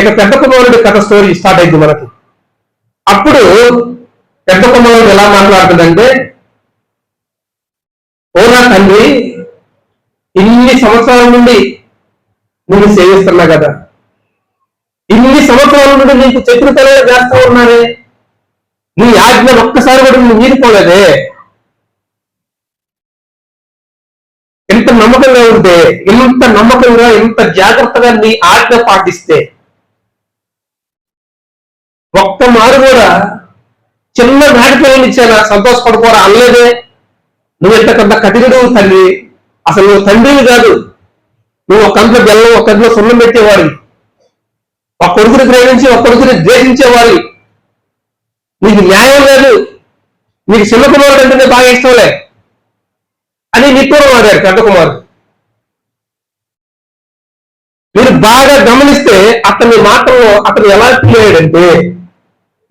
ఇక పెద్ద కుమారుడి కథ స్టోరీ స్టార్ట్ అయింది మనకి. అప్పుడు పెద్ద కుమారుడు ఎలా మాట్లాడుతుందంటే ఓనా తండ్రి ఇన్ని సంవత్సరాల నుండి నువ్వు సేవిస్తున్నా కదా. ఇన్ని సంవత్సరాల నుండి నీకు చెట్లు తెలియదు చేస్తూ ఉన్నానే నీ ఆజ్ఞ ఒక్కసారి కూడా నువ్వు మీరిపోలేదే ఎంత నమ్మకంగా ఉంటే ఇంత నమ్మకంగా ఇంత జాగ్రత్తగా నీ ఆజ్ఞ పాటిస్తే ఒక్క మారు కూడా చిన్న నాటిపిల్లని ఇచ్చానా సంతోషపడుకోరా అనలేదే. నువ్వు ఎంత కొంత కఠినుడు తండ్రి అసలు నువ్వు తండ్రివి కాదు. నువ్వు ఒక కంట్లో బెల్లం ఒక కంట్లో సున్నం పెట్టేవాడి ఒక కొడుకుని ప్రేమించి ఒక కొడుకుని ద్వేషించేవాడి నీకు న్యాయం లేదు. నీకు చిన్న కుమారుడు అంటేనే బాగా ఇష్టంలే. అని నిట్టూరం ఆడాడు పెద్ద కుమారుడు. మీరు బాగా గమనిస్తే అతని మాటల్లో అతను ఎలా ఫీల్ అయ్యాడంటే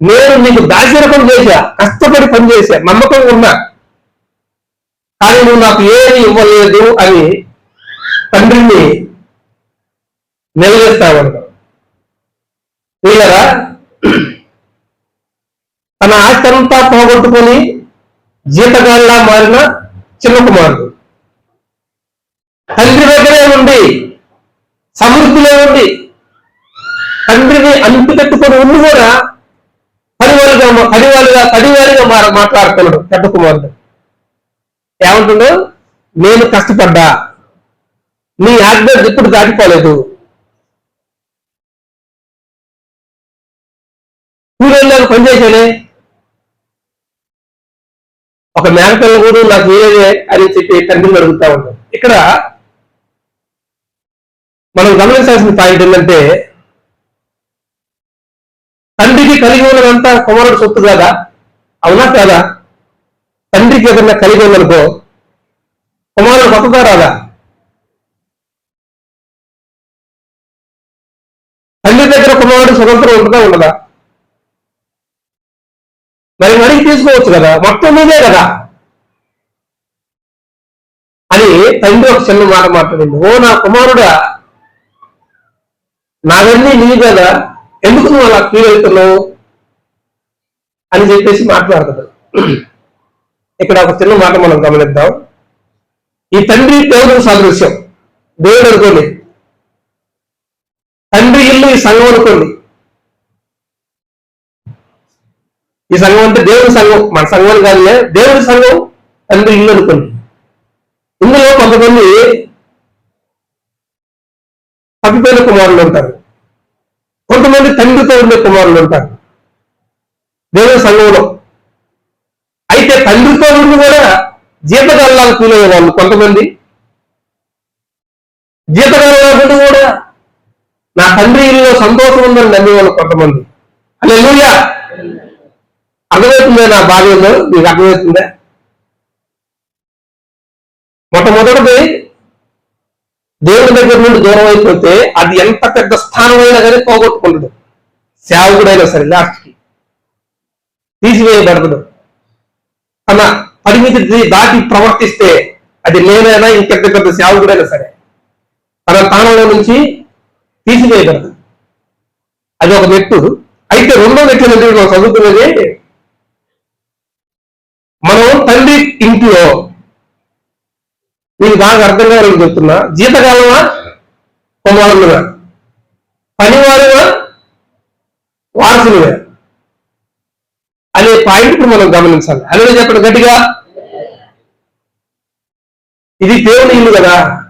నేను నీకు దాశరకం చేశా కష్టపడి పని చేశా నమ్మకం ఉన్నా. కానీ నువ్వు నాకు ఏమి ఇవ్వలేదు అని తండ్రిని నిలదీస్తామన్నాడు వీళ్ళరా? తన ఆస్తి పోగొట్టుకొని జీతగాళ్ళ మారిన చిన్న కుమారుడు. తండ్రి దగ్గరే ఉండి సమృద్ధిలో ఉండి తండ్రిని అంటిపెట్టుకొని ఉండి కూడా పదివాలుగా పదివాలుగా పదివాలుగా మాట్లాడుతున్నాడు పెద్ద కుమారుడు. ఏమంటున్నాడు నేను కష్టపడ్డా. నీ ఆజ్ఞ ఇప్పుడు దాటిపోలేదు. కూలీళ్ళకి పనిచేసానే ఒక మేకపిల్ల కూడా నాకు ఏదే అని చెప్పి తండ్రిని అడుగుతా ఉంటాం ఇక్కడ మనం గమనించాల్సిన పాయింట్ ఏంటంటే తండ్రికి కలిగి ఉన్నదంతా కుమారుడు సొత్తు కదా? అవునా కాదా? తండ్రికి ఏదన్నా కలిగి ఉందనుకో కుమారుడు కొత్తదా రాదా? తండ్రి దగ్గర కుమారుడు స్వతంత్రం ఉంటుందా ఉండదా? మరి అడిగి తీసుకోవచ్చు కదా మొత్తం మీదే కదా? అని తండ్రి ఒక చిన్న మాట మాట్లాడింది. ఓ నా కుమారుడా నావన్నీ నీ కదా ఎందుకు నువ్వు అలా ఫీల్ అవుతున్నావు? అని చెప్పేసి మాట్లాడుతుంది ఇక్కడ ఒక చిన్న మాట మనం గమనిద్దాం. ఈ తండ్రి దేవుడు సాదృశ్యం. దేవుడు అనుకోండి. తండ్రి ఇల్లు ఈ సంఘం అనుకోండి. ఈ సంఘం అంటే దేవుడి సంఘం. మన సంఘం కానీ కాదులే దేవుడి సంఘం తండ్రి ఇల్లు అనుకోండి. ఇందులో కొంతమంది తప్పిపోయిన కుమారులు ఉంటారు. కొంతమంది తండ్రితో ఉండే కుమారులు ఉంటారు. దేవుడి సంఘంలో. అయితే తండ్రితో ఉండి కూడా జీతకాలాలు కూలయ్యే వాళ్ళు కొంతమంది. జీతగాళ్ళ ఉండి కూడా నా తండ్రి ఇల్లు సంతోషం ఉందని నమ్మేవాళ్ళు కొంతమంది. అలా అర్థమవుతుందా నా బాధ ఉందో మీకు అర్థమవుతుందా? మొట్టమొదటిది దేవుడి దగ్గర నుండి దూరం అయిపోతే అది ఎంత పెద్ద స్థానమైనా కానీ పోగొట్టుకుంటుంది సేవకుడైనా సరే లాస్ట్కి తీసివేయబడదు. తన పరిమితి దాటి ప్రవర్తిస్తే అది నేనైనా ఇంకెంత పెద్ద సేవకుడైనా సరే తన స్థానంలో నుంచి తీసివేయబడదు. అది ఒక మెట్టు అయితే రెండో మెట్టు మనం చదువుతున్నది మనం తండ్రి ఇంట్లో మీకు బాగా అర్థం కావాలని చెప్తున్నా. జీతకాలమా కుమారులుగా పనివారుగా వారసులుగా. అనే పాయింట్ ఇప్పుడు మనం గమనించాలి. అలాగే చెప్పండి గట్టిగా. ఇది దేవుని ఇల్లు కదా.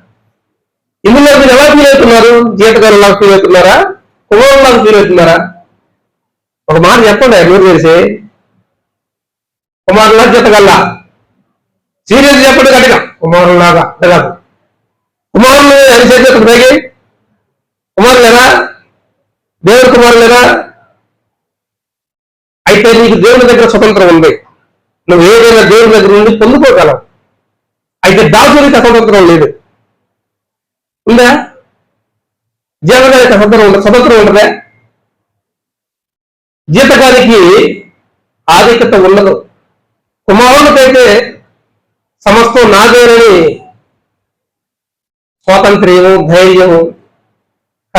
ఇందులో మీరు ఎలా ఫీల్ అవుతున్నారు? జీతకాలంలాగా ఫీల్ అవుతున్నారా? కుమారులాగా ఫీల్ అవుతున్నారా? ఒక మాట చెప్పండి మీరు తెలిసి కుమారులా జీతకల్లా సీరియస్ చెప్పండి గట్టిగా. కుమారులాగా కాదు కుమారులు ఎంత చేసేది పైకి? కుమారులేనా? దేవుడు కుమారులేనా? అయితే నీకు దేవుని దగ్గర స్వతంత్రం ఉంది. నువ్వు ఏదైనా దేవుని దగ్గర నుండి పొందుకోగలవు. అయితే దాసునికి స్వతంత్రం లేదు. ఉందా? జీవగారికి స్వతంత్రం ఉండదు స్వతంత్రం ఉండదా జీతగానికి ఆధిక్యత ఉండదు. కుమారునికైతే సమస్తం నాదేనని స్వాతంత్ర్యము ధైర్యము